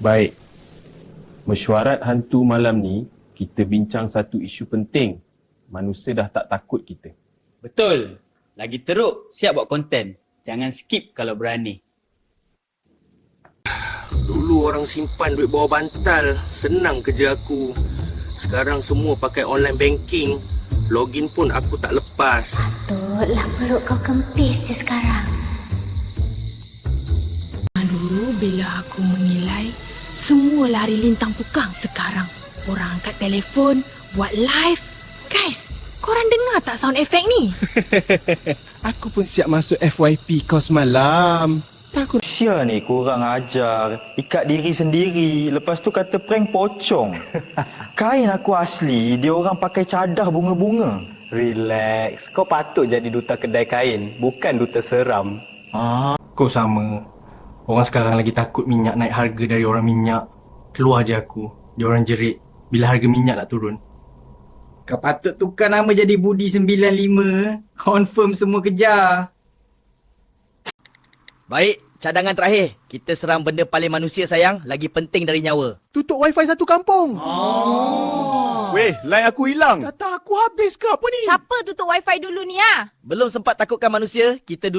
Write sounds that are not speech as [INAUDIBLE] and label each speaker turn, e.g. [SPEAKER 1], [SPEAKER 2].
[SPEAKER 1] Baik. Mesyuarat hantu malam ni, kita bincang satu isu penting. Manusia dah tak takut kita.
[SPEAKER 2] Betul. Lagi teruk, siap buat konten. Jangan skip kalau berani.
[SPEAKER 3] Dulu orang simpan duit bawah bantal, senang kerja aku. Sekarang semua pakai online banking. Login pun aku tak lepas.
[SPEAKER 4] Tutlah perut kau kempis je sekarang.
[SPEAKER 5] Dulu bila aku menilai semua lari lintang pukang sekarang. Orang angkat telefon, buat live. Guys, korang dengar tak sound effect ni? [LAUGHS]
[SPEAKER 6] Aku pun siap masuk FYP kau semalam. Takut
[SPEAKER 7] Sia ni kurang ajar. Ikat diri sendiri. Lepas tu kata prank pocong. [LAUGHS] Kain aku asli. Dia orang pakai cadah bunga-bunga.
[SPEAKER 8] Relax. Kau patut jadi duta kedai kain, bukan duta seram.
[SPEAKER 9] Kau sama. Orang sekarang lagi takut minyak naik harga dari orang minyak. Keluar je aku. Dia orang jerit. Bila harga minyak nak turun.
[SPEAKER 10] Kau patut tukar nama jadi Budi 95. Confirm semua kejar.
[SPEAKER 2] Baik, cadangan terakhir. Kita serang benda paling manusia sayang, lagi penting dari nyawa.
[SPEAKER 6] tutup wifi satu kampung.
[SPEAKER 8] Weh, line aku hilang.
[SPEAKER 6] Kata aku habis ke apa ni?
[SPEAKER 5] Siapa tutup wifi dulu ni ah?
[SPEAKER 2] Belum sempat takutkan manusia, kita dulu